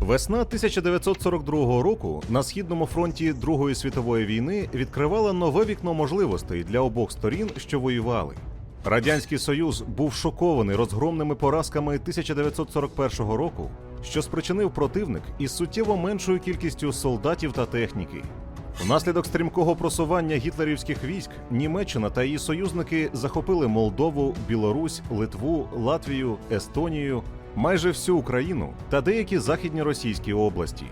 Весна 1942 року на східному фронті Другої світової війни відкривала нове вікно можливостей для обох сторін, що воювали. Радянський Союз був шокований розгромними поразками 1941 року, що спричинив противник із суттєво меншою кількістю солдатів та техніки. Внаслідок стрімкого просування гітлерівських військ Німеччина та її союзники захопили Молдову, Білорусь, Литву, Латвію, Естонію, майже всю Україну та деякі західні російські області.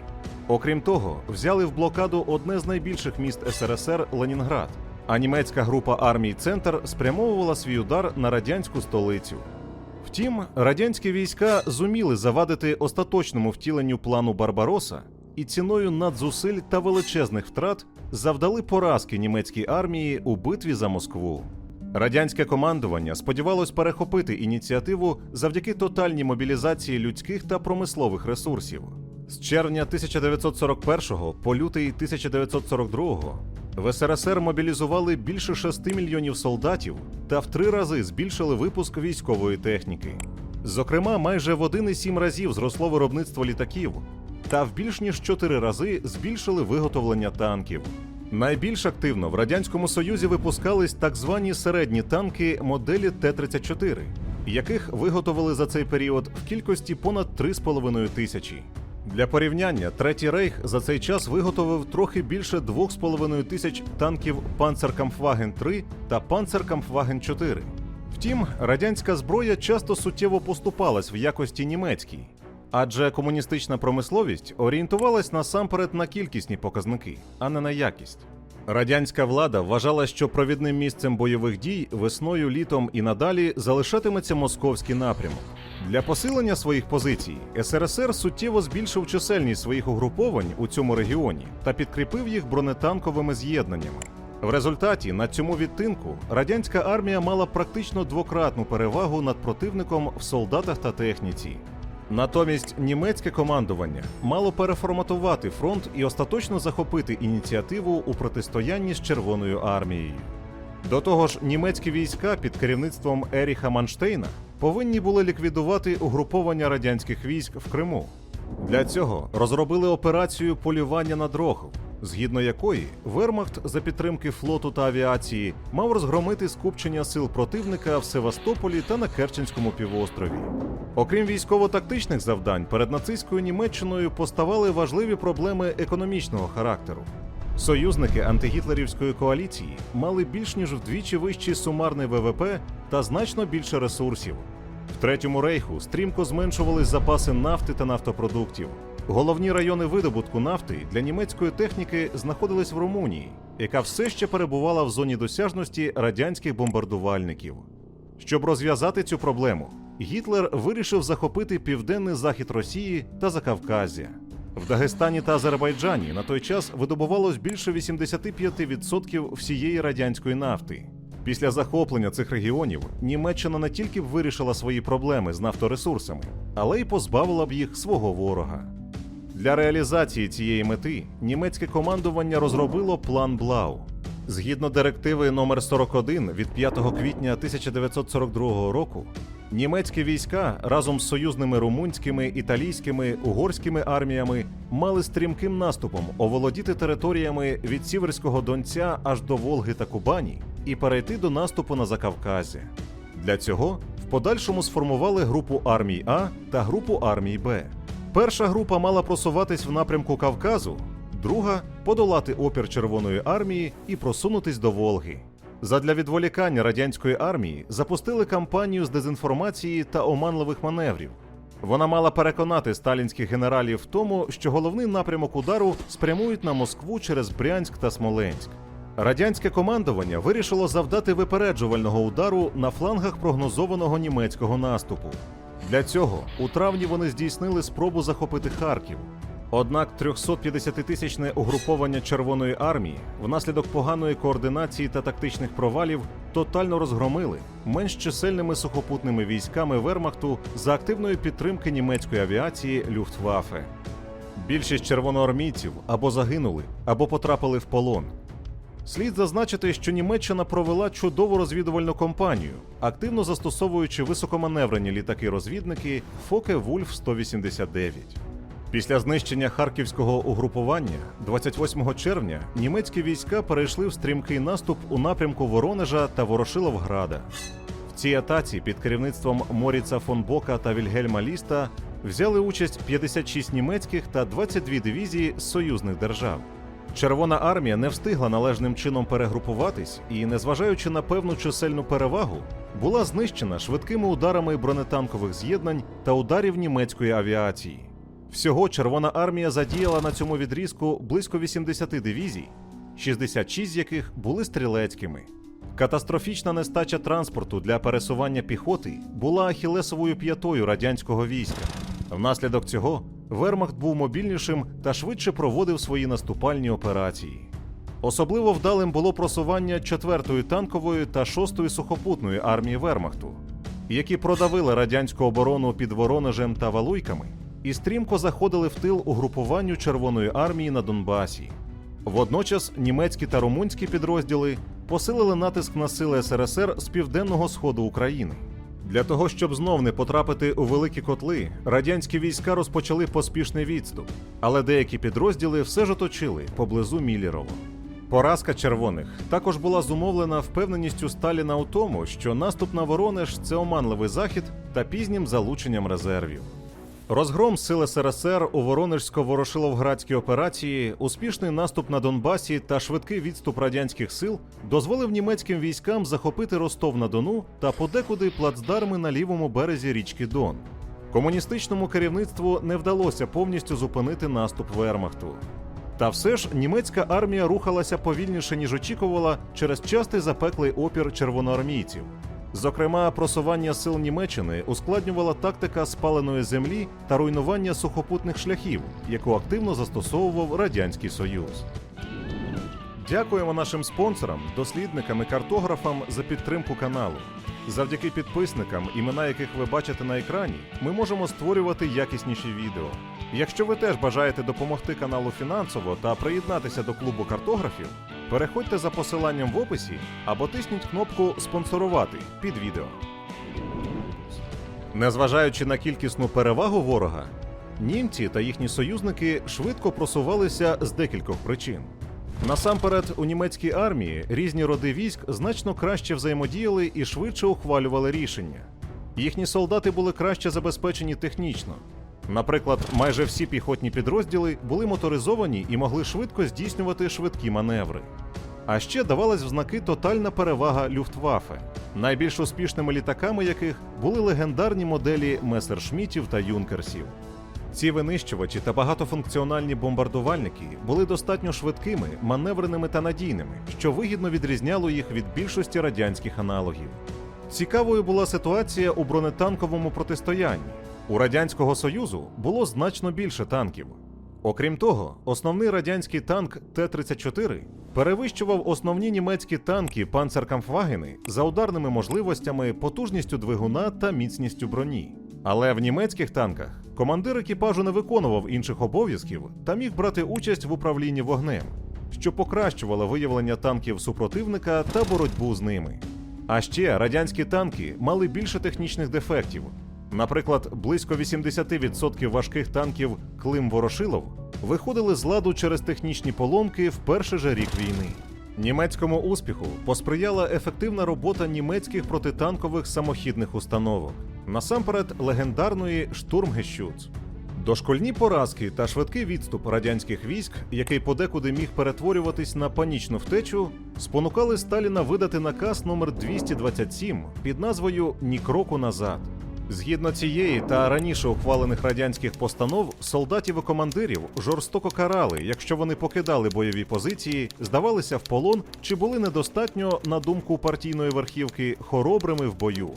Окрім того, взяли в блокаду одне з найбільших міст СРСР Ленінград. А німецька група армій Центр спрямовувала свій удар на радянську столицю. Втім, радянські війська зуміли завадити остаточному втіленню плану Барбароса і ціною надзусиль та величезних втрат завдали поразки німецькій армії у битві за Москву. Радянське командування сподівалось перехопити ініціативу завдяки тотальній мобілізації людських та промислових ресурсів. З червня 1941 по лютий 1942 в СРСР мобілізували більше 6 мільйонів солдатів та в три рази збільшили випуск військової техніки. Зокрема, майже в 1,7 разів зросло виробництво літаків, та в більш ніж 4 рази збільшили виготовлення танків. Найбільш активно в радянському союзі випускались так звані середні танки моделі Т-34, яких виготовили за цей період в кількості понад 3,5 тисячі. Для порівняння, Третій рейх за цей час виготовив трохи більше 2,5 тисяч танків Панцеркамфваген 3 та Панцеркамфваген 4. Втім, радянська зброя часто суттєво поступалась в якості німецькій, адже комуністична промисловість орієнтувалась насамперед на кількісні показники, а не на якість. Радянська влада вважала, що провідним місцем бойових дій весною, літом і надалі залишатиметься московський напрямок. Для посилення своїх позицій СРСР суттєво збільшив чисельність своїх угруповань у цьому регіоні та підкріпив їх бронетанковими з'єднаннями. В результаті на цьому відтинку радянська армія мала практично двократну перевагу над противником в солдатах та техніці. Натомість німецьке командування мало переформатувати фронт і остаточно захопити ініціативу у протистоянні з Червоною армією. До того ж, німецькі війська під керівництвом Еріха Манштейна повинні були ліквідувати угруповання радянських військ в Криму. Для цього розробили операцію полювання на дрогу, згідно якої Вермахт за підтримки флоту та авіації мав розгромити скупчення сил противника в Севастополі та на Керченському півострові. Окрім військово-тактичних завдань, перед нацистською Німеччиною поставали важливі проблеми економічного характеру. Союзники антигітлерівської коаліції мали більш ніж вдвічі вищий сумарний ВВП та значно більше ресурсів. В третьому рейху стрімко зменшувались запаси нафти та нафтопродуктів. Головні райони видобутку нафти для німецької техніки знаходились в Румунії, яка все ще перебувала в зоні досяжності радянських бомбардувальників. Щоб розв'язати цю проблему, Гітлер вирішив захопити південний захід Росії та Закавказя. В Дагестані та Азербайджані на той час видобувалось більше 85% всієї радянської нафти. Після захоплення цих регіонів Німеччина не тільки б вирішила свої проблеми з нафторесурсами, але й позбавила б їх свого ворога. Для реалізації цієї мети німецьке командування розробило план Блау. Згідно директиви номер 41 від 5 квітня 1942 року, німецькі війська разом з союзними румунськими, італійськими, угорськими арміями мали стрімким наступом оволодіти територіями від Сіверського Донця аж до Волги та Кубані і перейти до наступу на Закавказі. Для цього в подальшому сформували групу армій А та групу армій Б. Перша група мала просуватись в напрямку Кавказу, друга подолати опір Червоної армії і просунутись до Волги. Задля відволікання радянської армії запустили кампанію з дезінформації та оманливих маневрів. Вона мала переконати сталінських генералів в тому, що головний напрямок удару спрямують на Москву через Брянськ та Смоленськ. Радянське командування вирішило завдати випереджувального удару на флангах прогнозованого німецького наступу. Для цього у травні вони здійснили спробу захопити Харків. Однак 350-тисячне угруповання Червоної армії внаслідок поганої координації та тактичних провалів тотально розгромили менш чисельними сухопутними військами Вермахту за активної підтримки німецької авіації Люфтваффе. Більшість червоноармійців або загинули, або потрапили в полон. Слід зазначити, що Німеччина провела чудову розвідувальну кампанію, активно застосовуючи високоманеврені літаки-розвідники Фоке Вульф 189. Після знищення харківського угрупування 28 червня німецькі війська перейшли в стрімкий наступ у напрямку Воронежа та Ворошиловграда. В цій атаці під керівництвом Моріца фон Бока та Вільгельма Ліста взяли участь 56 німецьких та 22 дивізії союзних держав. Червона армія не встигла належним чином перегрупуватись і, незважаючи на певну чисельну перевагу, була знищена швидкими ударами бронетанкових з'єднань та ударів німецької авіації. Всього Червона армія задіяла на цьому відрізку близько 80 дивізій, 66 з яких були стрілецькими. Катастрофічна нестача транспорту для пересування піхоти була ахілесовою п'ятою радянського війська. Внаслідок цього Вермахт був мобільнішим та швидше проводив свої наступальні операції. Особливо вдалим було просування 4-ї танкової та 6-ї сухопутної армії Вермахту, які продавили радянську оборону під Воронежем та Валуйками і стрімко заходили в тил угрупуванню Червоної армії на Донбасі. Водночас німецькі та румунські підрозділи посилили натиск на сили СРСР з південного сходу України. Для того, щоб знов не потрапити у великі котли, радянські війська розпочали поспішний відступ, але деякі підрозділи все ж оточили поблизу Міллєрово. Поразка червоних також була зумовлена впевненістю Сталіна у тому, що наступ на Воронеж це оманливий захід та пізнім залученням резервів. Розгром сил СРСР у Воронежсько-Ворошиловградській операції, успішний наступ на Донбасі та швидкий відступ радянських сил дозволив німецьким військам захопити Ростов на Дону та подекуди плацдарми на лівому березі річки Дон. Комуністичному керівництву не вдалося повністю зупинити наступ Вермахту. Та все ж німецька армія рухалася повільніше, ніж очікувала, через частий запеклий опір червоноармійців. Зокрема, просування сил Німеччини ускладнювала тактика спаленої землі та руйнування сухопутних шляхів, яку активно застосовував Радянський Союз. Дякуємо нашим спонсорам, дослідникам і картографам за підтримку каналу. Завдяки підписникам, імена яких ви бачите на екрані, ми можемо створювати якісніші відео. Якщо ви теж бажаєте допомогти каналу фінансово та приєднатися до клубу картографів, переходьте за посиланням в описі або тисніть кнопку Спонсорувати під відео. Незважаючи на кількісну перевагу ворога, німці та їхні союзники швидко просувалися з декількох причин. Насамперед, у німецькій армії різні роди військ значно краще взаємодіяли і швидше ухвалювали рішення. Їхні солдати були краще забезпечені технічно. Наприклад, майже всі піхотні підрозділи були моторизовані і могли швидко здійснювати швидкі маневри. А ще давалась в знаки тотальна перевага Люфтваффе, найбільш успішними літаками яких були легендарні моделі Месершмітів та Юнкерсів. Ці винищувачі та багатофункціональні бомбардувальники були достатньо швидкими, маневреними та надійними, що вигідно відрізняло їх від більшості радянських аналогів. Цікавою була ситуація у бронетанковому протистоянні. У Радянського Союзу було значно більше танків. Окрім того, основний радянський танк Т-34 перевищував основні німецькі танки Панцеркамфвагени за ударними можливостями, потужністю двигуна та міцністю броні. Але в німецьких танках командир екіпажу не виконував інших обов'язків та міг брати участь в управлінні вогнем, що покращувало виявлення танків супротивника та боротьбу з ними. А ще радянські танки мали більше технічних дефектів. Наприклад, близько 80% важких танків Клим Ворошилов виходили з ладу через технічні поломки в перший же рік війни. Німецькому успіху посприяла ефективна робота німецьких протитанкових самохідних установок, насамперед легендарної Штурмгещуц. Дошкольні поразки та швидкий відступ радянських військ, який подекуди міг перетворюватись на панічну втечу, спонукали Сталіна видати наказ номер 227 під назвою Ні кроку назад. Згідно цієї та раніше ухвалених радянських постанов, солдатів і командирів жорстоко карали, якщо вони покидали бойові позиції, здавалися в полон чи були недостатньо, на думку партійної верхівки, хоробрими в бою.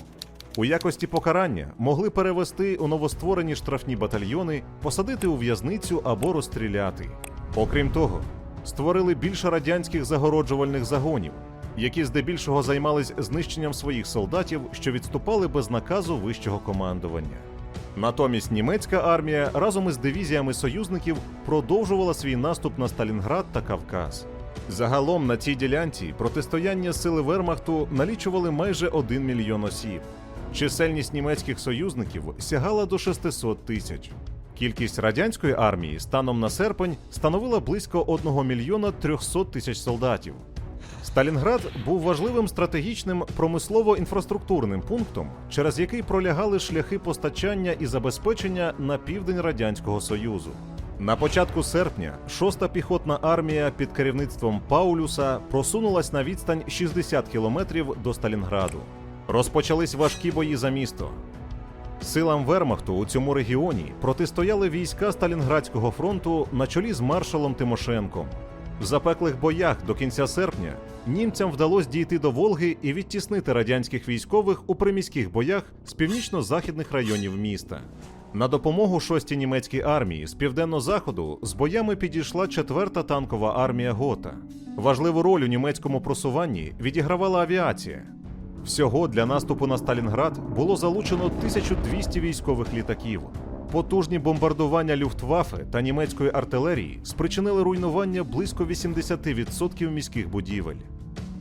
У якості покарання могли перевести у новостворені штрафні батальйони, посадити у в'язницю або розстріляти. Окрім того, створили більше радянських загороджувальних загонів, які здебільшого займались знищенням своїх солдатів, що відступали без наказу вищого командування. Натомість німецька армія разом із дивізіями союзників продовжувала свій наступ на Сталінград та Кавказ. Загалом на цій ділянці протистояння сили Вермахту налічували майже 1 мільйон осіб. Чисельність німецьких союзників сягала до 600 тисяч. Кількість радянської армії станом на серпень становила близько 1 мільйона 300 тисяч солдатів. Сталінград був важливим стратегічним промислово-інфраструктурним пунктом, через який пролягали шляхи постачання і забезпечення на південь Радянського Союзу. На початку серпня 6-та піхотна армія під керівництвом Паулюса просунулась на відстань 60 кілометрів до Сталінграду. Розпочались важкі бої за місто. Силам Вермахту у цьому регіоні протистояли війська Сталінградського фронту на чолі з маршалом Тимошенком. В запеклих боях до кінця серпня німцям вдалося дійти до Волги і відтіснити радянських військових у приміських боях з північно-західних районів міста. На допомогу 6-й німецькій армії з південно-заходу з боями підійшла 4-та танкова армія Гота. Важливу роль у німецькому просуванні відігравала авіація. Всього для наступу на Сталінград було залучено 1200 військових літаків. Потужні бомбардування Люфтваффе та німецької артилерії спричинили руйнування близько 80% міських будівель.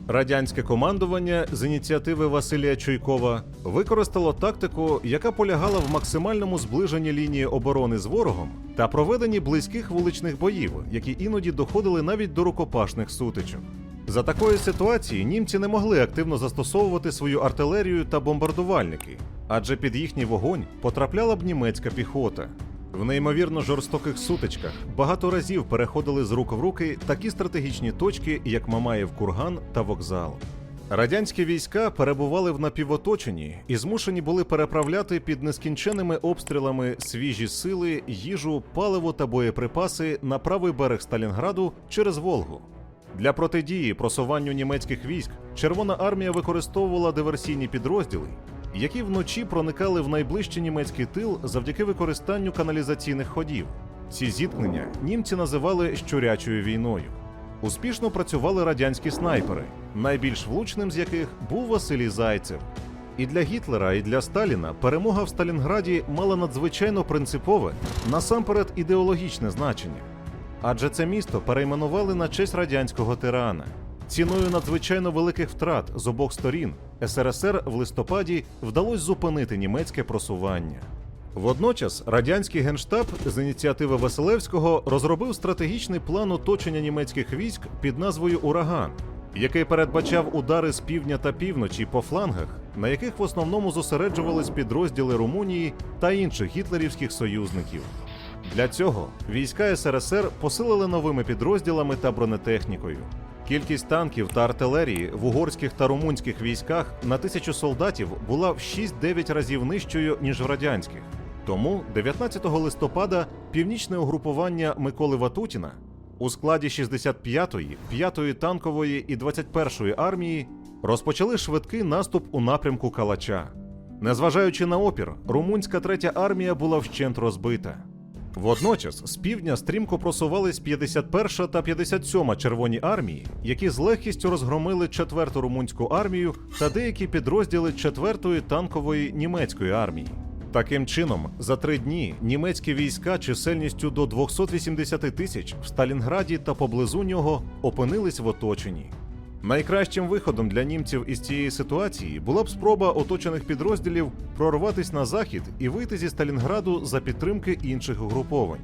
Радянське командування з ініціативи Василія Чуйкова використало тактику, яка полягала в максимальному зближенні лінії оборони з ворогом та проведенні близьких вуличних боїв, які іноді доходили навіть до рукопашних сутичок. За такої ситуації німці не могли активно застосовувати свою артилерію та бомбардувальники, адже під їхній вогонь потрапляла б німецька піхота. В неймовірно жорстоких сутичках багато разів переходили з рук в руки такі стратегічні точки, як Мамаєв курган та вокзал. Радянські війська перебували в напівоточенні і змушені були переправляти під нескінченними обстрілами свіжі сили, їжу, паливо та боєприпаси на правий берег Сталінграду через Волгу. Для протидії просуванню німецьких військ Червона армія використовувала диверсійні підрозділи, які вночі проникали в найближчий німецький тил завдяки використанню каналізаційних ходів. Ці зіткнення німці називали щурячою війною. Успішно працювали радянські снайпери, найбільш влучним з яких був Василій Зайцев. І для Гітлера, і для Сталіна перемога в Сталінграді мала надзвичайно принципове, насамперед ідеологічне значення. Адже це місто перейменували на честь радянського тирана. Ціною надзвичайно великих втрат з обох сторін СРСР в листопаді вдалося зупинити німецьке просування. Водночас радянський генштаб з ініціативи Василевського розробив стратегічний план оточення німецьких військ під назвою Ураган, який передбачав удари з півдня та півночі по флангах, на яких в основному зосереджувались підрозділи Румунії та інших гітлерівських союзників. Для цього війська СРСР посилили новими підрозділами та бронетехнікою. Кількість танків та артилерії в угорських та румунських військах на тисячу солдатів була в 6-9 разів нижчою, ніж в радянських. Тому 19 листопада північне угрупування Миколи Ватутіна у складі 65-ї, 5-ї танкової і 21-ї армії розпочали швидкий наступ у напрямку Калача. Незважаючи на опір, румунська третя армія була вщент розбита. Водночас з півдня стрімко просувались 51 та 57 червоні армії, які з легкістю розгромили 4-ту румунську армію та деякі підрозділи 4-ї танкової німецької армії. Таким чином, за три дні німецькі війська чисельністю до 280 тисяч в Сталінграді та поблизу нього опинились в оточенні. Найкращим виходом для німців із цієї ситуації була б спроба оточених підрозділів прорватися на захід і вийти зі Сталінграду за підтримки інших угруповань.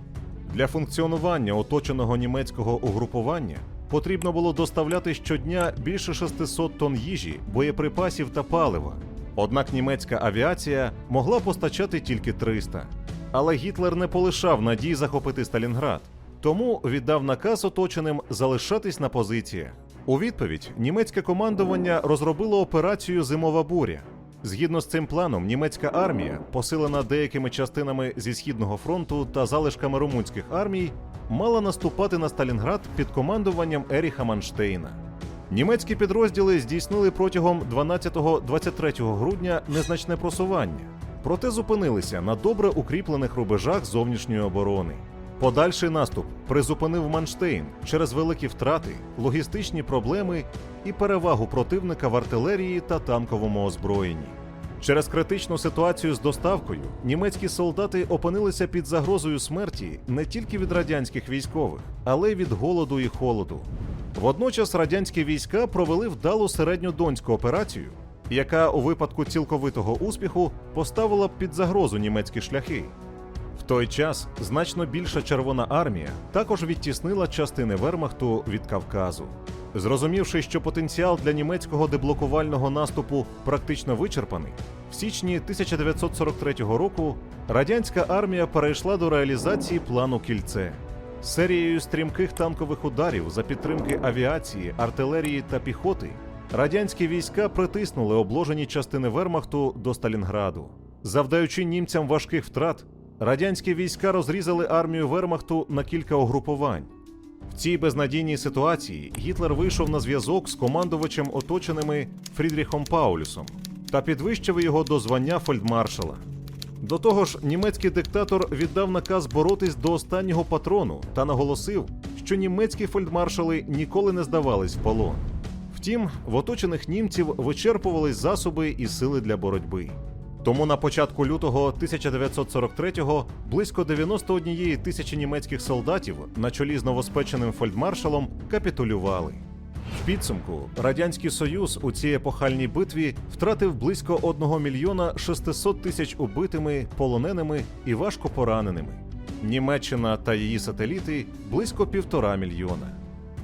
Для функціонування оточеного німецького угрупування потрібно було доставляти щодня більше 600 тонн їжі, боєприпасів та палива. Однак німецька авіація могла постачати тільки 300. Але Гітлер не полишав надій захопити Сталінград, тому віддав наказ оточеним залишатись на позиціях. У відповідь німецьке командування розробило операцію Зимова буря. Згідно з цим планом, німецька армія, посилена деякими частинами зі східного фронту та залишками румунських армій, мала наступати на Сталінград під командуванням Еріха Манштейна. Німецькі підрозділи здійснили протягом 12-23 грудня незначне просування, проте зупинилися на добре укріплених рубежах зовнішньої оборони. Подальший наступ призупинив Манштейн через великі втрати, логістичні проблеми і перевагу противника в артилерії та танковому озброєнні. Через критичну ситуацію з доставкою німецькі солдати опинилися під загрозою смерті не тільки від радянських військових, але й від голоду і холоду. Водночас радянські війська провели вдалу середньодонську операцію, яка у випадку цілковитого успіху поставила б під загрозу німецькі шляхи. В той час значно більша Червона армія також відтіснила частини Вермахту від Кавказу. Зрозумівши, що потенціал для німецького деблокувального наступу практично вичерпаний, в січні 1943 року радянська армія перейшла до реалізації плану кільце. Серією стрімких танкових ударів за підтримки авіації, артилерії та піхоти радянські війська притиснули обложені частини Вермахту до Сталінграду. Завдаючи німцям важких втрат, радянські війська розрізали армію Вермахту на кілька угрупувань. В цій безнадійній ситуації Гітлер вийшов на зв'язок з командувачем оточеними Фрідріхом Паулюсом та підвищив його до звання фельдмаршала. До того ж, німецький диктатор віддав наказ боротись до останнього патрону та наголосив, що німецькі фельдмаршали ніколи не здавались в полон. Втім, в оточених німців вичерпувались засоби і сили для боротьби. Тому на початку лютого 1943-го близько 91 тисячі німецьких солдатів на чолі з новоспеченим фельдмаршалом капітулювали. В підсумку Радянський Союз у цій епохальній битві втратив близько 1 мільйона 600 тисяч убитими, полоненими і важко пораненими. Німеччина та її сателіти близько півтора мільйона.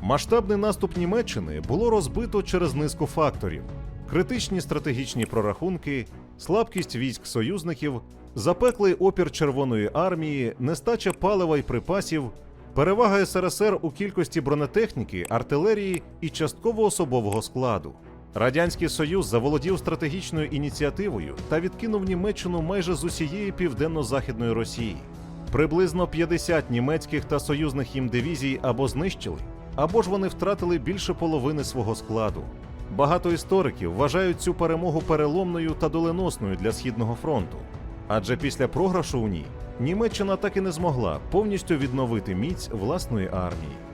Масштабний наступ Німеччини було розбито через низку факторів: критичні стратегічні прорахунки, слабкість військ союзників, запеклий опір Червоної армії, нестача палива й припасів, перевага СРСР у кількості бронетехніки, артилерії і частково особового складу. Радянський Союз заволодів стратегічною ініціативою та відкинув Німеччину майже з усієї південно-західної Росії. Приблизно 50 німецьких та союзних їм дивізій або знищили, або ж вони втратили більше половини свого складу. Багато істориків вважають цю перемогу переломною та доленосною для Східного фронту. Адже після програшу у ній Німеччина так і не змогла повністю відновити міць власної армії.